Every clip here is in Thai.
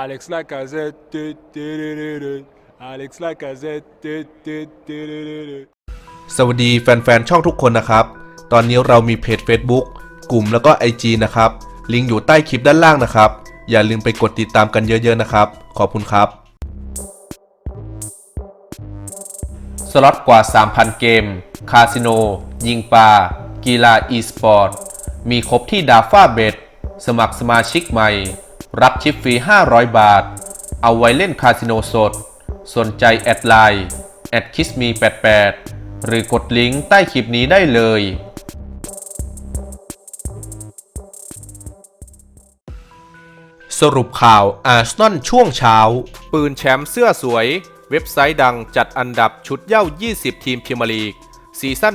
Alex Lacazette. Alex Lacazette. สวัสดีแฟนๆ ช่องทุกคนนะครับ ตอนนี้เรามีเพจ Facebook กลุ่มแล้วก็ IG นะครับ ลิงก์อยู่ใต้คลิปด้านล่างนะครับ อย่าลืมไปกดติดตามกันเยอะๆนะครับ ขอบคุณครับ สล็อตกว่า 3,000 เกม คาสิโน ยิงปลา กีฬา e สปอร์ต มีครบที่ดาฟ้าเบดสมัครสมาชิกใหม่ รับชิปฟรี 500 บาท เอาไว้เล่นคาสิโนสด สนใจแอดไลน์แอดคิสมี88 หรือกดลิงก์ใต้คลิปนี้ได้เลย สรุปข่าวอาร์ซนอลช่วงเช้า ปืนแชมป์เสื้อสวย เว็บไซต์ดังจัดอันดับชุดเย่า 20 ทีมพรีเมียร์ลีก ซีซั่น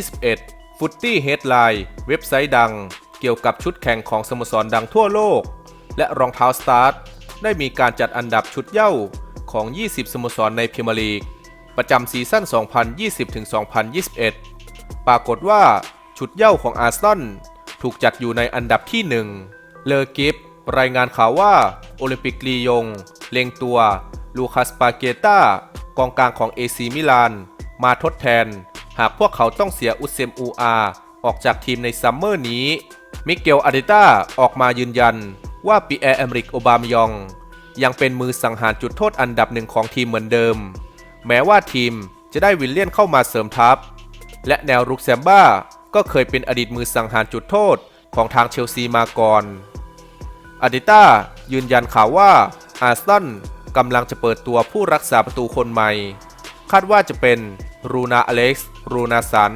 2020-2021 ฟุตตี้เฮดไลน์เว็บไซต์ดัง เกี่ยวกับชุดแข่งของสโมสรดังทั่วโลก และรองเท้าสตาร์ทได้มีการจัดอันดับชุดเย่าของ 20 สโมสรในพรีเมียร์ลีก ประจำซีซั่น 2020-2021 ปรากฏว่าชุดเย้าของอาร์เซนอลถูกจัดอยู่ในอันดับที่ 1 เลอกิฟรายงานข่าวว่าโอลิมปิกลียง เล็งตัว ลูคัสปาเกตากองกลางของเอซีมิลาน มาทดแทน หากพวกเขาต้องเสียอุเซมอูอา ออกจากทีมในซัมเมอร์นี้ มิเกลอาเดต้าออกมายืนยันว่าปีแอร์แอมริกโอบามยอง ยังเป็นมือสังหารจุดโทษอันดับหนึ่งของทีมเหมือนเดิม แม้ว่าทีมจะได้วิลเลียนเข้ามาเสริมทัพ และแนวรุกแซมบ้าก็เคยเป็นอดีตมือสังหารจุดโทษของทางเชลซีมาก่อนอาดิต้ายืนยันข่าวว่าอาร์เซนกำลังจะเปิดตัวผู้รักษาประตูคนใหม่ คาดว่าจะเป็นรูนาอเล็กซ์รูนาสัน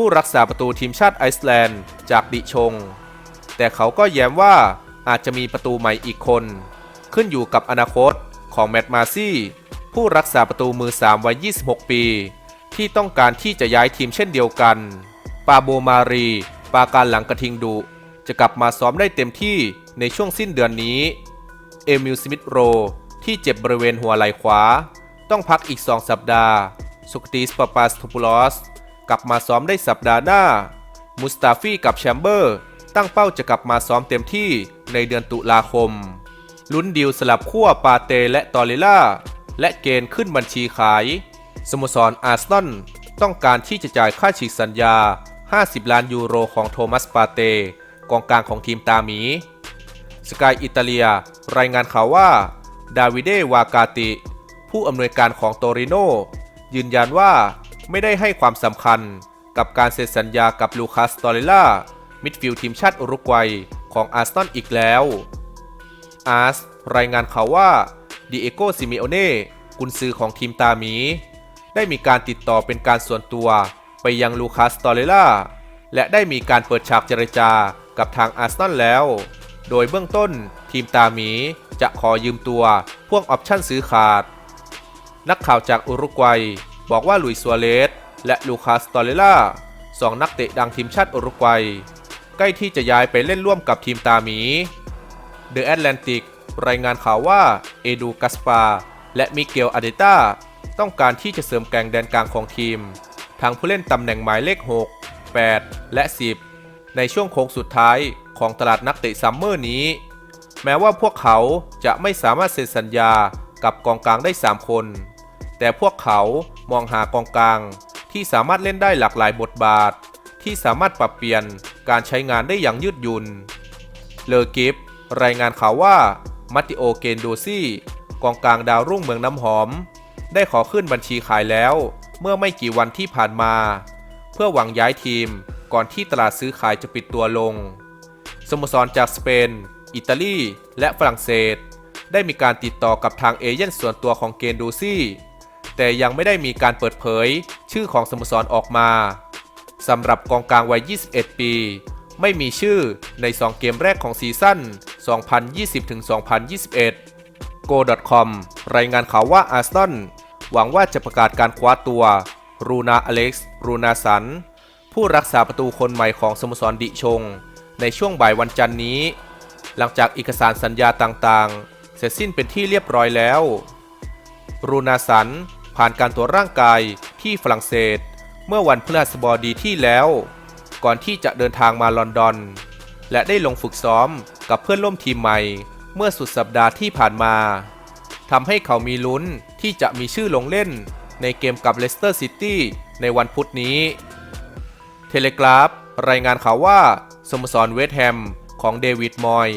ผู้รักษาประตูทีมชาติไอซ์แลนด์จากดิชง แต่เขาก็แย้มว่าอาจจะมีประตูใหม่อีกคน ขึ้นอยู่กับอนาคตของแมตต์มาซี่ ผู้รักษาประตูมือ 3 วัย 26 ปี ที่ต้องการที่จะย้ายทีมเช่นเดียวกัน ปาโบมารี ปาการหลังกระทิงดุ จะกลับมาซ้อมได้เต็มที่ในช่วงสิ้นเดือนนี้ เอมิลสมิธโร ที่เจ็บบริเวณหัวไหล่ขวา ต้องพักอีก 2 สัปดาห์ สุกติสปาปาสโทปูลอส กลับมาซ้อมได้สัปดาห์หน้า มุสตาฟีกับแชมเบอร์ ตั้งเป้าจะกลับมาซ้อมเต็มที่ในเดือนตุลาคม ลุ้นดีลสลับขั้วปาเตและตอริล่า และเกณฑ์ขึ้นบัญชีขาย สโมสรอาร์เซนอลต้องการที่จะจ่ายค่าฉีกสัญญา 50 ล้านยูโรของโทมัสปาเต กองกลางของทีมตาหมีสกายอิตาเลีย รายงานข่าวว่า ดาวิเดวากาติ ผู้อำนวยการของโตริโนยืนยันว่า ไม่ได้ให้ความสำคัญกับการเซ็นสัญญากับลูคัสตอเรล่า มิดฟิลด์ทีมชาติอุรุกวัยของอาร์เซนอลอีกแล้ว อาร์สรายงานข่าวว่าดิเอโกซิมิโอเน่กุนซือของทีมตาหมี ได้มีการติดต่อเป็นการส่วนตัวไปยังลูคัสตอเรล่า และได้มีการเปิดฉากเจรจากับทางอาร์เซนอลแล้ว โดยเบื้องต้นทีมตาหมีจะขอยืมตัวพ่วกออปชั่นซื้อขาด นักข่าวจากอุรุกวัย บอกว่าลุยสัวเลสและลูคัสตอเรล่าสองนักเตะดังทีมชาติอุรุกวัย ใกล้ที่จะย้ายไปเล่นร่วมกับทีมตาหมีเดอะแอตแลนติกรายงานข่าวว่าเอดูกัสปาและมิเกลอาเดต้าต้องการที่จะเสริมแกงแดนกลางของทีม ทางผู้เล่นตำแหน่งหมายเลข 6 8 และ 10 ในช่วงโค้งสุดท้ายของตลาดนักเตะซัมเมอร์นี้ แม้ว่าพวกเขาจะไม่สามารถเซ็นสัญญากับกองกลางได้ 3 คน แต่พวกเขามองหากองกลาง ที่สามารถเล่นได้หลากหลายบทบาท ที่สามารถปรับเปลี่ยนการใช้งานได้อย่างยืดหยุ่น เลอกิฟรายงานข่าวว่ามัตติโอเกนโดซี่กองกลางดาวรุ่งเมืองน้ำหอม ได้ขอขึ้นบัญชีขายแล้ว เมื่อไม่กี่วันที่ผ่านมา เพื่อหวังย้ายทีมก่อนที่ตลาดซื้อขายจะปิดตัวลง สโมสรจากสเปน อิตาลี และฝรั่งเศส ได้มีการติดต่อกับทางเอเย่นส่วนตัวของเกนดูซี่ แต่ยังไม่ได้มีการเปิดเผย ชื่อของสโมสรออกมาสำหรับกองกลางวัย 21 ปี ไม่มีชื่อใน 2 เกมแรกของซีซั่น 2020-2021 Go.com รายงานข่าวว่าอาร์เซนอลหวังว่าจะประกาศการคว้าตัว รูนาอเล็กซ์ รูนาสัน ผู้รักษาประตูคนใหม่ของสโมสรดิชง ในช่วงบ่ายวันจันนี้ หลังจากเอกสารสัญญาต่างๆ เสร็จสิ้นเป็นที่เรียบร้อยแล้ว รูนาสัน ผ่านการตรวจร่างกายที่ฝรั่งเศส เมื่อวันพฤหัสบดีที่แล้ว ก่อนที่จะเดินทางมาลอนดอน และได้ลงฝึกซ้อมกับเพื่อนร่วมทีมใหม่ เมื่อสุดสัปดาห์ที่ผ่านมาทำให้เขามีลุ้นที่จะมีชื่อลงเล่นในเกมกับเลสเตอร์ซิตี้ในวันพุธนี้ เทเลกราฟรายงานข่าวว่าสโมสรเวสต์แฮมของเดวิดมอย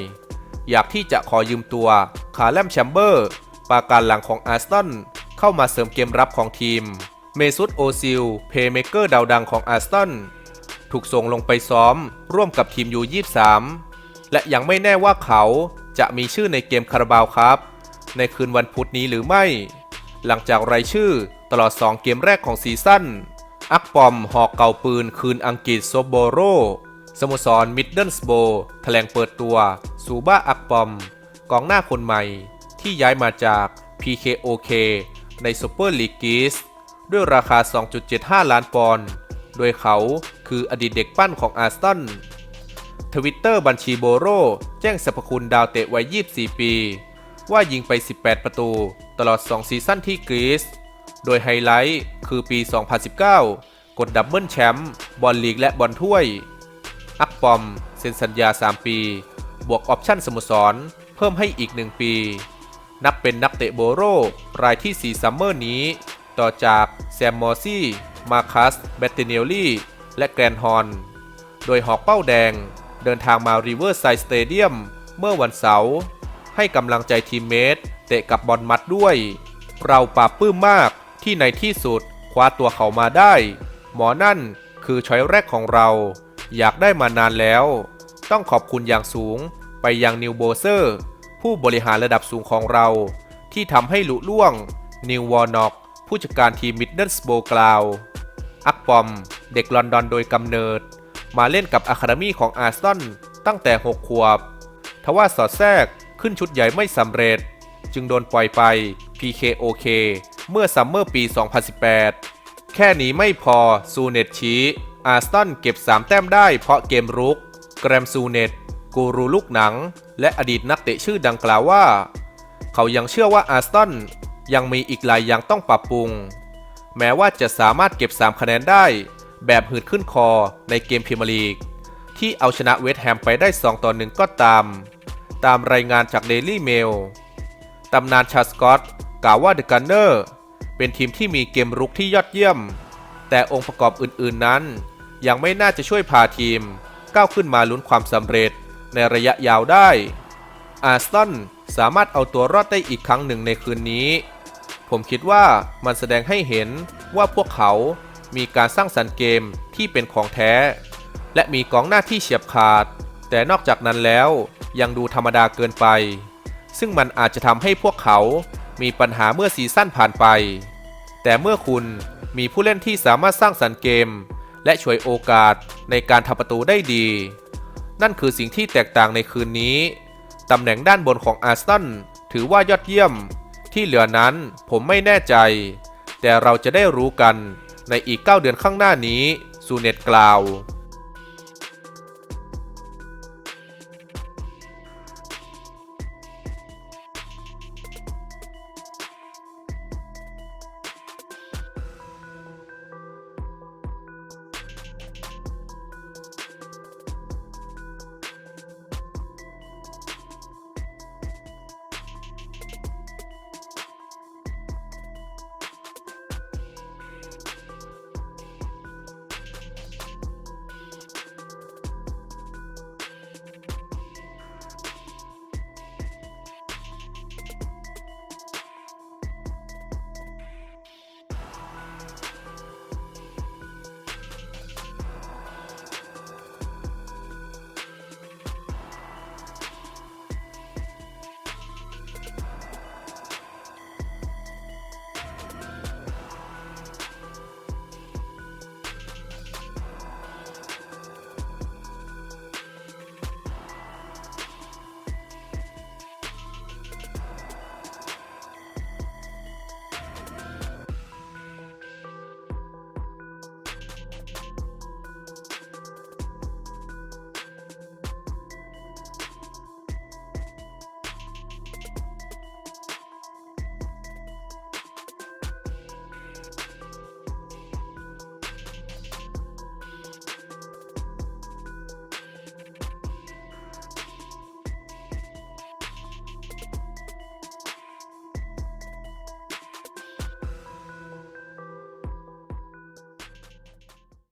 อยากที่จะขอยืมตัวคาร์แลมแชมเบอร์ปราการหลังของอาร์สตัน เข้ามาเสริมเกมรับของทีม เมซุตโอซิล เพย์เมเกอร์ดาวดังของอาร์สตันถูกส่งลงไปซ้อม ร่วมกับทีมยู23และยังไม่แน่ว่าเขาจะมีชื่อในเกมคาราบาวครับ ในคืนวันพุธนี้หรือไม่ หลังจากรายชื่อตลอด 2 เกมแรกของซีซั่น อักปอมหอกเก่าปืนคืนอังกฤษโซโบโร สโมสรมิดเดิลสโบแถลงเปิดตัว ซูบ้าอักปอม กองหน้าคนใหม่ที่ย้ายมาจาก PKOK ในซูเปอร์ลีกกีสด้วยราคา 2.75 ล้านปอนด์ โดยเขาคืออดีตเด็กปั้นของอาร์สตันทวิตเตอร์บัญชีโบโรแจ้งสรรพคุณดาวเตะวัย 24 ปี ว่ายิงไป 18 ประตู ตลอด 2 ซีซั่นที่กรีซ โดยไฮไลท์คือปี 2019 กดดับเบิลแชมป์บอลลีกและบอลถ้วย อักปอม เซ็นสัญญา 3 ปี บวกออปชั่นสโมสร เพิ่มให้อีก 1 ปี นับเป็นนักเตะโบโรรายที่ 4 ซัมเมอร์นี้ ต่อจากแซมมอร์ซี่ มาคัส แบตเตเนลลี่ และแกรนฮอน โดยหอกเป้าแดง เดินทางมาริเวอร์ไซด์สเตเดียมเมื่อวันเสาร์ให้กำลังใจทีมเมทเตะกับบอลมัดด้วย เราปราบปื้มมากที่ในที่สุดคว้าตัวเขามาได้ หมอนั่นคือช้อยแรกของเรา อยากได้มานานแล้ว ต้องขอบคุณอย่างสูงไปยังนิวโบเซอร์ ผู้บริหารระดับสูงของเรา ที่ทำให้ลุล่วง นิววอร์น็อกผู้จัดการทีมมิดเดิลสโบกล่าว อักปอม เด็กลอนดอนโดยกำเนิด มาเล่นกับอะคาเดมีของอาร์สตันตั้งแต่ 6 ขวบ ทว่าสอดแทรกขึ้นชุดใหญ่ไม่สำเร็จ จึงโดนปล่อยไป PKOK เมื่อซัมเมอร์ปี 2018 แค่นี้ไม่พอซูเนตชี้อาร์สตันเก็บ 3 แต้มได้เพราะเกมรุก แกรมซูเนต กูรูลูกหนัง และอดีตนักเตะชื่อดังกล่าวว่า เขายังเชื่อว่าอาร์สตันยังมีอีกหลายอย่างต้องปรับปรุง แม้ว่าจะสามารถเก็บ 3 คะแนนได้ แบบหืดขึ้นคอในเกมพรีเมียร์ลีก ที่เอาชนะเวสต์แฮมไปได้ 2 ต่อ 1 ก็ตาม ตามรายงานจาก Daily Mail ตำนานชาสกอตกล่าวว่าเดอะกันเนอร์เป็นทีมที่มีเกมรุกที่ยอดเยี่ยม แต่องค์ประกอบอื่นๆนั้น ยังไม่น่าจะช่วยพาทีมก้าวขึ้นมาลุ้นความสำเร็จ ในระยะยาวได้ อาร์สตันสามารถเอาตัวรอดได้อีกครั้งหนึ่งในคืนนี้ ผมคิดว่ามันแสดงให้เห็นว่าพวกเขามีการสร้างสรรค์เกมที่เป็นของแท้ และมีกองหน้าที่เฉียบขาด แต่นอกจากนั้นแล้วยังดูธรรมดาเกินไป ซึ่งมันอาจจะทำให้พวกเขามีปัญหาเมื่อซีซั่นผ่านไป แต่เมื่อคุณมีผู้เล่นที่สามารถสร้างสรรค์เกม และช่วยโอกาสในการทำประตูได้ดี นั่นคือสิ่งที่แตกต่างในคืนนี้ ตำแหน่งด้านบนของอาร์สตันถือว่ายอดเยี่ยม ที่เหลือนั้นผมไม่แน่ใจ แต่เราจะได้รู้กันในอีก 9 เดือนข้างหน้านี้ ซูเนตกล่าว